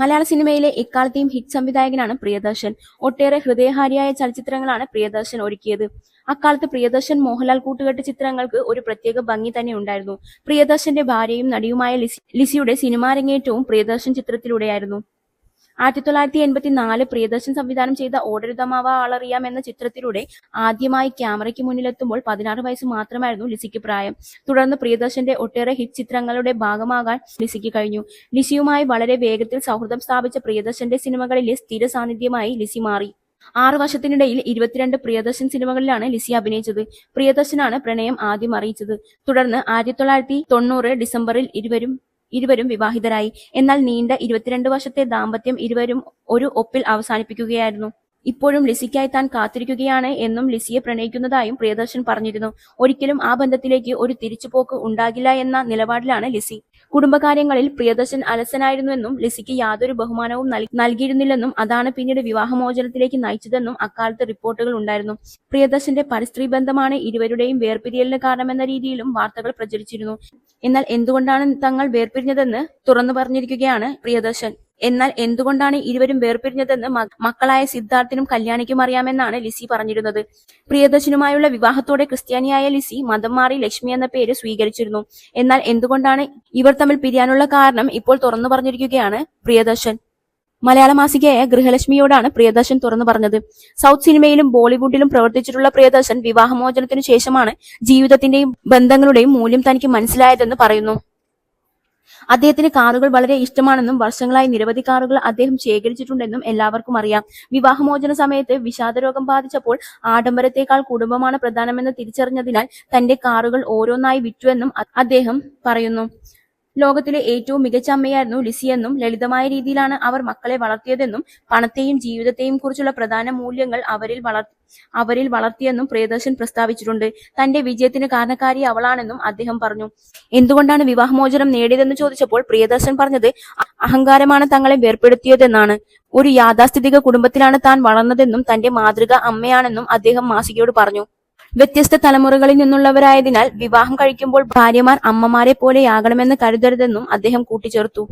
മലയാള സിനിമയിലെ എക്കാലത്തെയും ഹിറ്റ് സംവിധായകനാണ് പ്രിയദർശൻ. ഒട്ടേറെ ഹൃദയഹാരിയായ ചലച്ചിത്രങ്ങളാണ് പ്രിയദർശൻ ഒരുക്കിയത്. അക്കാലത്ത് പ്രിയദർശൻ മോഹൻലാൽ കൂട്ടുകെട്ട് ചിത്രങ്ങൾക്ക് ഒരു പ്രത്യേക ഭംഗി തന്നെ ഉണ്ടായിരുന്നു. പ്രിയദർശന്റെ ഭാര്യയും നടിയുമായ ലിസി ലിസിയുടെ സിനിമാരങ്ങേറ്റവും പ്രിയദർശൻ ചിത്രത്തിലൂടെയായിരുന്നു. ആയിരത്തി തൊള്ളായിരത്തി എൺപത്തി നാല് പ്രിയദർശൻ സംവിധാനം ചെയ്ത ഓടരുതമാവ ആളറിയാം എന്ന ചിത്രത്തിലൂടെ ആദ്യമായി ക്യാമറയ്ക്ക് മുന്നിലെത്തുമ്പോൾ പതിനാറ് വയസ്സ് മാത്രമായിരുന്നു ലിസിക്ക് പ്രായം. തുടർന്ന് പ്രിയദർശന്റെ ഒട്ടേറെ ഹിറ്റ് ചിത്രങ്ങളുടെ ഭാഗമാകാൻ ലിസിക്ക് കഴിഞ്ഞു. ലിസിയുമായി വളരെ വേഗത്തിൽ സൗഹൃദം സ്ഥാപിച്ച പ്രിയദർശന്റെ സിനിമകളിലെ സ്ഥിര സാന്നിധ്യമായി ലിസി മാറി. ആറു വർഷത്തിനിടയിൽ ഇരുപത്തിരണ്ട് പ്രിയദർശൻ സിനിമകളിലാണ് ലിസി അഭിനയിച്ചത്. പ്രിയദർശനാണ് പ്രണയം ആദ്യം അറിയിച്ചത്. തുടർന്ന് ആയിരത്തി തൊള്ളായിരത്തി തൊണ്ണൂറ് ഡിസംബറിൽ ഇരുവരും ഇരുവരും വിവാഹിതരായി. എന്നാൽ നീണ്ട ഇരുപത്തിരണ്ട് വർഷത്തെ ദാമ്പത്യം ഇരുവരും ഒരു ഒപ്പിൽ അവസാനിപ്പിക്കുകയായിരുന്നു. ഇപ്പോഴും ലിസിക്കായി താൻ കാത്തിരിക്കുകയാണ് എന്നും ലിസിയെ പ്രണയിക്കുന്നതായും പ്രിയദർശൻ പറഞ്ഞിരുന്നു. ഒരിക്കലും ആ ബന്ധത്തിലേക്ക് ഒരു തിരിച്ചുപോക്ക് ഉണ്ടാകില്ല എന്ന നിലപാടിലാണ് ലിസി. കുടുംബകാര്യങ്ങളിൽ പ്രിയദർശൻ അലസനായിരുന്നുവെന്നും ലിസിക്ക് യാതൊരു ബഹുമാനവും നൽകിയിരുന്നില്ലെന്നും അതാണ് പിന്നീട് വിവാഹമോചനത്തിലേക്ക് നയിച്ചതെന്നും അക്കാലത്ത് റിപ്പോർട്ടുകൾ ഉണ്ടായിരുന്നു. പ്രിയദർശന്റെ പരിസ്ത്രീ ബന്ധമാണ് ഇരുവരുടെയും വേർപിരിയലിന് കാരണമെന്ന രീതിയിലും വാർത്തകൾ പ്രചരിച്ചിരുന്നു. എന്നാൽ എന്തുകൊണ്ടാണ് തങ്ങൾ വേർപിരിഞ്ഞതെന്ന് തുറന്നു പറഞ്ഞിരിക്കുകയാണ് പ്രിയദർശൻ. എന്നാൽ എന്തുകൊണ്ടാണ് ഇരുവരും വേർപിരിഞ്ഞതെന്ന് മക്കളായ സിദ്ധാർത്ഥിനും കല്യാണിക്കും അറിയാമെന്നാണ് ലിസി പറഞ്ഞിരുന്നത്. പ്രിയദർശനുമായുള്ള വിവാഹത്തോടെ ക്രിസ്ത്യാനിയായ ലിസി മതം മാറി ലക്ഷ്മി എന്ന പേര് സ്വീകരിച്ചിരുന്നു. എന്നാൽ എന്തുകൊണ്ടാണ് ഇവർ തമ്മിൽ പിരിയാനുള്ള കാരണം ഇപ്പോൾ തുറന്നു പറഞ്ഞിരിക്കുകയാണ് പ്രിയദർശൻ. മലയാള മാസികയായ ഗൃഹലക്ഷ്മിയോടാണ് പ്രിയദർശൻ തുറന്നു പറഞ്ഞത്. സൗത്ത് സിനിമയിലും ബോളിവുഡിലും പ്രവർത്തിച്ചിട്ടുള്ള പ്രിയദർശൻ വിവാഹമോചനത്തിനു ശേഷമാണ് ജീവിതത്തിന്റെയും ബന്ധങ്ങളുടെയും മൂല്യം തനിക്ക് മനസ്സിലായതെന്ന് പറയുന്നു. അദ്ദേഹത്തിന് കാറുകൾ വളരെ ഇഷ്ടമാണെന്നും വർഷങ്ങളായി നിരവധി കാറുകൾ അദ്ദേഹം ശേഖരിച്ചിട്ടുണ്ടെന്നും എല്ലാവർക്കും അറിയാം. വിവാഹമോചന സമയത്ത് വിഷാദരോഗം ബാധിച്ചപ്പോൾ ആഡംബരത്തെക്കാൾ കുടുംബമാണ് പ്രധാനമെന്ന് തിരിച്ചറിഞ്ഞതിനാൽ തന്റെ കാറുകൾ ഓരോന്നായി വിറ്റുവെന്നും അദ്ദേഹം പറയുന്നു. ലോകത്തിലെ ഏറ്റവും മികച്ച അമ്മയായിരുന്നു ലിസിയെന്നും ലളിതമായ രീതിയിലാണ് അവർ മക്കളെ വളർത്തിയതെന്നും പണത്തെയും ജീവിതത്തെയും കുറിച്ചുള്ള പ്രധാന മൂല്യങ്ങൾ അവരിൽ വളർ അവരിൽ വളർത്തിയെന്നും പ്രിയദർശൻ പ്രസ്താവിച്ചിട്ടുണ്ട്. തന്റെ വിജയത്തിന് കാരണക്കാരി അവളാണെന്നും അദ്ദേഹം പറഞ്ഞു. എന്തുകൊണ്ടാണ് വിവാഹമോചനം നേടിയതെന്ന് ചോദിച്ചപ്പോൾ പ്രിയദർശൻ പറഞ്ഞത് അഹങ്കാരമാണ് തങ്ങളെ വേർപ്പെടുത്തിയതെന്നാണ്. ഒരു യാഥാസ്ഥിതിക കുടുംബത്തിലാണ് താൻ വളർന്നതെന്നും തന്റെ മാതൃക അമ്മയാണെന്നും അദ്ദേഹം മാസികയോട് പറഞ്ഞു. വ്യത്യസ്ത തലമുറകളിൽ നിന്നുള്ളവരായതിനാൽ വിവാഹം കഴിക്കുമ്പോൾ ഭാര്യമാർ അമ്മമാരെ പോലെയാകണമെന്ന് കരുതരുതെന്നും അദ്ദേഹം കൂട്ടിച്ചേർത്തു.